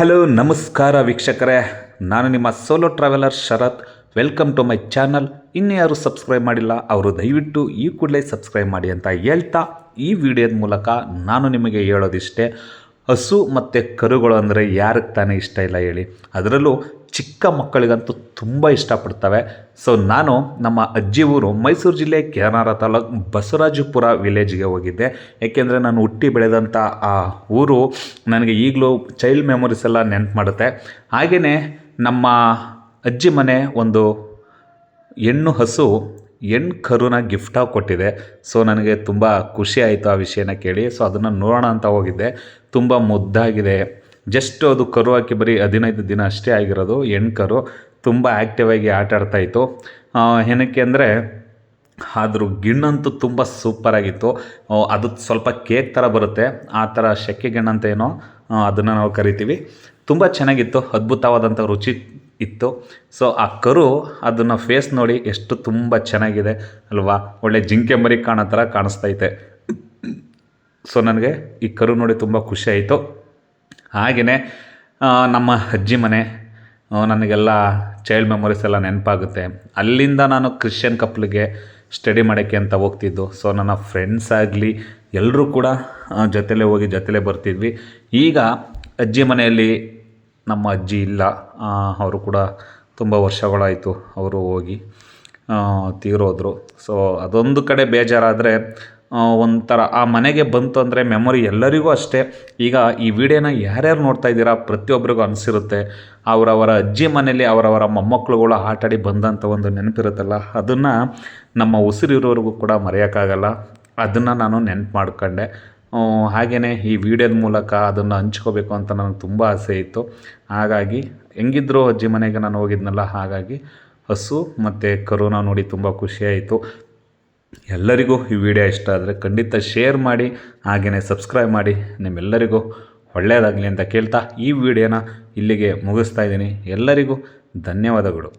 Hello ನಮಸ್ಕಾರ ವೀಕ್ಷಕರೇ. ನಾನು ನಿಮ್ಮ solo traveller Sharath. Welcome to my channel ಇನ್ನು ಯಾರು ಸಬ್ಸ್ಕ್ರೈಬ್ ಮಾಡಿಲ್ಲ, ಅವರು ದಯವಿಟ್ಟು ಈ ಕೂಡಲೇ ಸಬ್ಸ್ಕ್ರೈಬ್ ಮಾಡಿ ಅಂತ ಹೇಳ್ತಾ ಈ ವಿಡಿಯೋದ ಮೂಲಕ ನಾನು ನಿಮಗೆ ಹೇಳೋದಿಷ್ಟೇ. ಹಸು ಮತ್ತು ಕರುಗಳು ಅಂದರೆ ಯಾರಿಗೆ ತಾನೇ ಇಷ್ಟ ಇಲ್ಲ ಹೇಳಿ. ಅದರಲ್ಲೂ ಚಿಕ್ಕ ಮಕ್ಕಳಿಗಂತೂ ತುಂಬ ಇಷ್ಟಪಡ್ತವೆ. ಸೊ ನಾನು ನಮ್ಮ ಅಜ್ಜಿ ಊರು ಮೈಸೂರು ಜಿಲ್ಲೆ ಕೆನಾರ ತಾಲೂಕು ಬಸವರಾಜಪುರ ವಿಲೇಜ್ಗೆ ಹೋಗಿದ್ದೆ. ಏಕೆಂದರೆ ನಾನು ಹುಟ್ಟಿ ಬೆಳೆದಂಥ ಆ ಊರು ನನಗೆ ಈಗಲೂ ಚೈಲ್ಡ್ ಮೆಮೊರೀಸ್ ಎಲ್ಲ ನೆನಪು ಮಾಡುತ್ತೆ. ಹಾಗೆಯೇ ನಮ್ಮ ಅಜ್ಜಿ ಮನೆ ಒಂದು ಹೆಣ್ಣು ಹಸು ಹೆಣ್ಣು ಕರುನ ಗಿಫ್ಟಾಗಿ ಕೊಟ್ಟಿದೆ. ಸೊ ನನಗೆ ತುಂಬ ಖುಷಿ ಆಯಿತು ಆ ವಿಷಯನ ಕೇಳಿ. ಸೊ ಅದನ್ನು ನೋಡೋಣ ಅಂತ ಹೋಗಿದ್ದೆ. ತುಂಬ ಮುದ್ದಾಗಿದೆ. ಜಸ್ಟ್ ಅದು ಕರು ಹಾಕಿ ಬರೀ ಹದಿನೈದು ದಿನ ಅಷ್ಟೇ ಆಗಿರೋದು ಹೆಣ್ಣು ಕರು. ತುಂಬ ಆ್ಯಕ್ಟಿವ್ ಆಗಿ ಆಟ ಆಡ್ತಾಯಿತ್ತು ಏನಕ್ಕೆ ಅಂದರೆ, ಆದರೂ ಗಿಣ್ಣಂತೂ ತುಂಬ ಸೂಪರಾಗಿತ್ತು ಅದು ಸ್ವಲ್ಪ ಕೇಕ್ ಥರ ಬರುತ್ತೆ. ಆ ಥರ ಶೆಕೆ ಗಿಣ್ಣಂತೇನೋ ಅದನ್ನು ನಾವು ಕರಿತೀವಿ. ತುಂಬ ಚೆನ್ನಾಗಿತ್ತು. ಅದ್ಭುತವಾದಂಥ ರುಚಿ ಇತ್ತು. ಸೊ ಆ ಕರು ಅದನ್ನು ಫೇಸ್ ನೋಡಿ ಎಷ್ಟು ತುಂಬ ಚೆನ್ನಾಗಿದೆ ಅಲ್ವಾ? ಒಳ್ಳೆ ಜಿಂಕೆ ಮರಿ ಕಾಣೋ ಥರ ಕಾಣಿಸ್ತೈತೆ. ಸೊ ನನಗೆ ಈ ಕರು ನೋಡಿ ತುಂಬ ಆಯಿತು. ಹಾಗೆಯೇ ನಮ್ಮ ಅಜ್ಜಿ ಮನೆ ನನಗೆಲ್ಲ ಚೈಲ್ಡ್ ಮೆಮೊರೀಸ್ ಎಲ್ಲ ನೆನಪಾಗುತ್ತೆ. ಅಲ್ಲಿಂದ ನಾನು ಕ್ರಿಶ್ಚಿಯನ್ ಕಪ್ಲಿಗೆ ಸ್ಟಡಿ ಮಾಡೋಕ್ಕೆ ಅಂತ ಹೋಗ್ತಿದ್ದು. ಸೊ ನನ್ನ ಫ್ರೆಂಡ್ಸ್ ಆಗಲಿ ಎಲ್ಲರೂ ಕೂಡ ಜೊತೆಲೇ ಹೋಗಿ ಜೊತೆಲೇ ಬರ್ತಿದ್ವಿ. ಈಗ ಅಜ್ಜಿ ಮನೆಯಲ್ಲಿ ನಮ್ಮ ಅಜ್ಜಿ ಇಲ್ಲ. ಅವರು ಕೂಡ ತುಂಬ ವರ್ಷಗಳಾಯಿತು ಅವರು ಹೋಗಿ ತೀರೋದ್ರು. ಸೊ ಅದೊಂದು ಕಡೆ ಬೇಜಾರಾದರೆ ಒಂಥರ ಆ ಮನೆಗೆ ಬಂತು ಅಂದರೆ ಮೆಮೊರಿ ಎಲ್ಲರಿಗೂ ಅಷ್ಟೇ. ಈಗ ಈ ವಿಡಿಯೋನ ಯಾರ್ಯಾರು ನೋಡ್ತಾ ಇದ್ದೀರಾ ಪ್ರತಿಯೊಬ್ಬರಿಗೂ ಅನಿಸಿರುತ್ತೆ. ಅವರವರ ಅಜ್ಜಿ ಮನೇಲಿ ಅವರವರ ಮೊಮ್ಮಕ್ಕಳುಗಳು ಆಟಾಡಿ ಬಂದಂಥ ಒಂದು ನೆನಪಿರುತ್ತಲ್ಲ, ಅದನ್ನು ನಮ್ಮ ಉಸಿರಿರೋರಿಗೂ ಕೂಡ ಮರೆಯೋಕ್ಕಾಗಲ್ಲ. ಅದನ್ನು ನಾನು ನೆನಪು ಮಾಡ್ಕೊಂಡೆ. ಹಾಗೆಯೇ ಈ ವಿಡಿಯೋದ ಮೂಲಕ ಅದನ್ನು ಹಂಚ್ಕೋಬೇಕು ಅಂತ ನನಗೆ ತುಂಬ ಆಸೆ ಇತ್ತು. ಹಾಗಾಗಿ ಹೆಂಗಿದ್ರು ಅಜ್ಜಿ ಮನೆಗೆ ನಾನು ಹೋಗಿದ್ನಲ್ಲ, ಹಾಗಾಗಿ ಹಸು ಮತ್ತು ಕರೋನಾ ನೋಡಿ ತುಂಬ ಖುಷಿಯಾಯಿತು ಎಲ್ಲರಿಗೂ ಈ ವಿಡಿಯೋ ಇಷ್ಟ ಆದರೆ ಖಂಡಿತ ಶೇರ್ ಮಾಡಿ ಹಾಗೆಯೇ ಸಬ್ಸ್ಕ್ರೈಬ್ ಮಾಡಿ. ನಿಮ್ಮೆಲ್ಲರಿಗೂ ಒಳ್ಳೆಯದಾಗಲಿ ಅಂತ ಕೇಳ್ತಾ ಈ ವಿಡಿಯೋನ ಇಲ್ಲಿಗೆ ಮುಗಿಸ್ತಾ ಇದ್ದೀನಿ. ಎಲ್ಲರಿಗೂ ಧನ್ಯವಾದಗಳು.